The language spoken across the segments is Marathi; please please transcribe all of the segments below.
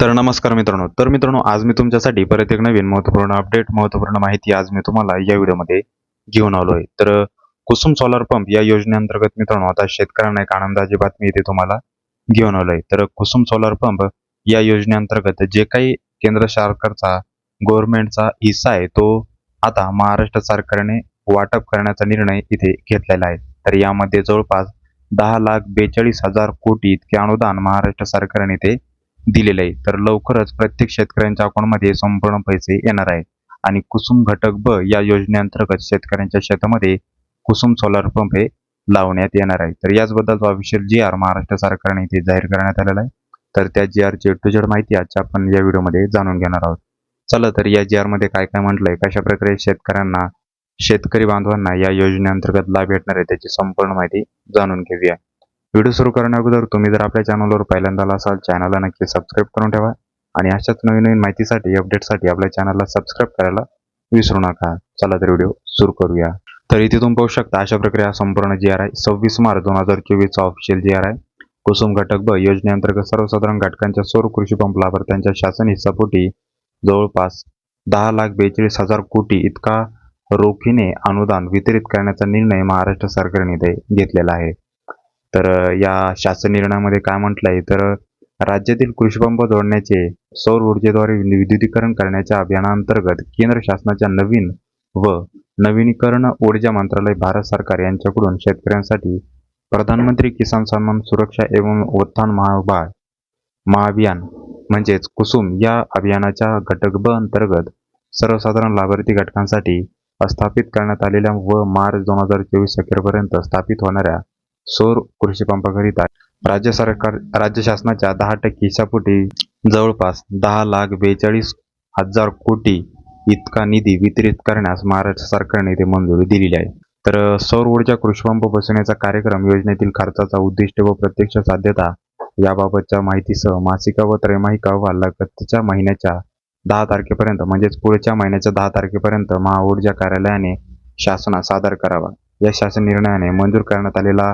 तर नमस्कार मित्रांनो. तर मित्रांनो आज मी तुमच्यासाठी परत एक नवीन महत्त्वपूर्ण अपडेट महत्त्वपूर्ण माहिती आज मी तुम्हाला या व्हिडिओमध्ये घेऊन आलोय तर कुसुम सोलार पंप या योजनेअंतर्गत मित्रांनो आता शेतकऱ्यांना एक आनंदाची बातमी इथे तुम्हाला घेऊन आलोय तर कुसुम सोलार पंप या योजनेअंतर्गत जे काही केंद्र सरकारचा गव्हर्नमेंटचा हिस्सा आहे तो आता महाराष्ट्र सरकारने वाटप करण्याचा निर्णय इथे घेतलेला आहे. तर यामध्ये जवळपास दहा लाख बेचाळीस हजार कोटी इतके अनुदान महाराष्ट्र सरकारने ते दिलेलं आहे. तर लवकरच प्रत्येक शेतकऱ्यांच्या अकाउंटमध्ये संपूर्ण पैसे येणार आहे आणि कुसुम घटक ब या योजनेअंतर्गत शेतकऱ्यांच्या शेतामध्ये कुसुम सोलार पंप हे लावण्यात येणार आहे. तर याचबद्दलचा ऑफिशियल जी आर महाराष्ट्र सरकारने इथे जाहीर करण्यात आलेला आहे. तर त्या जी आरची टू जेड माहिती आजच्या आपण या व्हिडिओमध्ये जाणून घेणार आहोत. चला तर या जी आरमध्ये काय काय म्हटलंय कशा प्रकारे शेतकऱ्यांना शेतकरी बांधवांना या योजनेअंतर्गत लाभ भेटणार आहे त्याची संपूर्ण माहिती जाणून घेऊया. व्हिडिओ सुरू करण्या अगोदर तुम्ही जर आपल्या चॅनलवर पहिल्यांदाला असाल चॅनलला नक्की सबस्क्राईब करून ठेवा. आणि अशाच नवीन नवीन माहितीसाठी अपडेटसाठी आपल्या चॅनलला सबस्क्राईब करायला विसरू नका. चला तर व्हिडिओ सुरू करूया. तर इथे तुम्ही पाहू शकता अशा प्रकारे हा संपूर्ण जी आर आहे सव्वीस मार्च दोन हजार चोवीसचा ऑफिशियल जी आर आहे कुसुम घटक ब योजनेअंतर्गत सर्वसाधारण घटकांच्या सौर कृषी पंप लाभार्थ्यांच्या शासन हिस्सापोटी जवळपास दहा लाख बेचाळीस हजार कोटी इतका रोखीने अनुदान वितरित करण्याचा निर्णय महाराष्ट्र सरकारने घेतलेला आहे. तर या शासन निर्णयामध्ये काय म्हटलंय? तर राज्यातील कृषीपंप जोडण्याचे सौर ऊर्जेद्वारे विद्युतीकरण करण्याच्या अभियानांतर्गत केंद्र शासनाच्या नवीन व नवीनीकरण ऊर्जा मंत्रालय भारत सरकार यांच्याकडून शेतकऱ्यांसाठी प्रधानमंत्री किसान सन्मान सुरक्षा एवं उत्थान महाबाळ महाअभियान म्हणजेच कुसुम या अभियानाच्या घटक ब अंतर्गत सर्वसाधारण लाभार्थी घटकांसाठी स्थापित करण्यात आलेल्या व मार्च दोन हजार चोवीस अखेरपर्यंत स्थापित होणाऱ्या सौर कृषी आहे. राज्य सरकार राज्य शासनाच्या दहा टक्के हिशापोटी जवळपास दहा लाख बेचाळीस हजार कोटी इतका निधी वितरित करण्यास महाराष्ट्र सरकारने ते मंजुरी दिलेली आहे. तर सौर ऊर्जा कृषीपंप बसवण्याचा कार्यक्रम योजनेतील खर्चाचा उद्दिष्ट व प्रत्यक्ष साध्यता याबाबतच्या माहितीसह मासिका व त्रैमासिक अहवाल लगतच्या महिन्याच्या दहा तारखेपर्यंत म्हणजेच पुढच्या महिन्याच्या दहा तारखेपर्यंत महाऊर्जा कार्यालयाने शासनास सादर करावा. या शासन निर्णयाने मंजूर करण्यात आलेला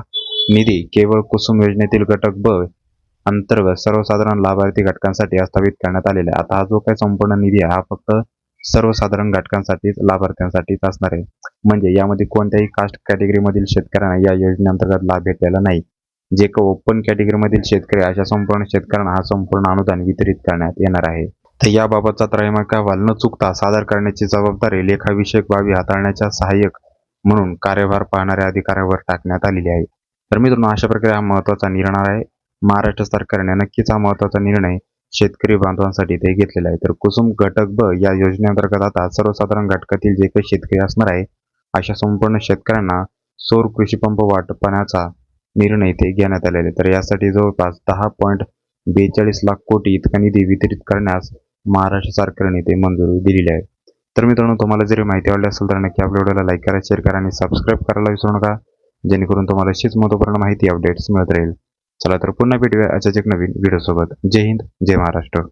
निधी केवळ कुसुम योजनेतील घटक ब अंतर्गत सर्वसाधारण लाभार्थी घटकांसाठी स्थापित करण्यात आलेला आहे. आता हा जो काही संपूर्ण निधी आहे हा फक्त सर्वसाधारण घटकांसाठीच लाभार्थ्यांसाठीच असणार आहे. म्हणजे यामध्ये कोणत्याही कास्ट कॅटेगरीमधील शेतकऱ्यांना या योजनेअंतर्गत लाभ भेटलेला नाही. जे का ओपन कॅटेगरीमधील शेतकरी अशा संपूर्ण शेतकऱ्यांना हा संपूर्ण अनुदान वितरित करण्यात येणार आहे. तर याबाबतचा त्रैमासिक अहवाल न चुकता सादर करण्याची जबाबदारी लेखाविषयक बाबी हाताळण्याच्या सहाय्यक म्हणून कार्यभार पाहणाऱ्या अधिकाऱ्यावर टाकण्यात आलेली आहे. तर मित्रांनो अशा प्रकारे हा महत्त्वाचा निर्णय आहे. महाराष्ट्र सरकारने नक्कीच हा महत्त्वाचा निर्णय शेतकरी बांधवांसाठी ते घेतलेला आहे. तर कुसुम घटक ब या योजनेअंतर्गत आता सर्वसाधारण घटकातील जे काही शेतकरी असणार आहे अशा संपूर्ण शेतकऱ्यांना सौर कृषी पंप वाटपण्याचा निर्णय ते घेण्यात आलेले आहे. तर यासाठी जवळपास दहा पॉईंट बेचाळीस लाख कोटी इतका निधी वितरित करण्यास महाराष्ट्र सरकारने ते मंजुरी दिलेली आहे. तर मित्रांनो तुम्हाला जरी माहिती आवडली असेल तर नक्की आपल्या व्हिडिओला लाईक करा शेअर करा आणि सबस्क्राईब करायला विसरू नका. जेणेकरून तुम्हाला अशीच महत्त्वपूर्ण माहिती अपडेट्स मिळत राहील. चला तर पुन्हा भेटूया अशाच एक नवीन व्हिडिओसोबत जय हिंद जय महाराष्ट्र.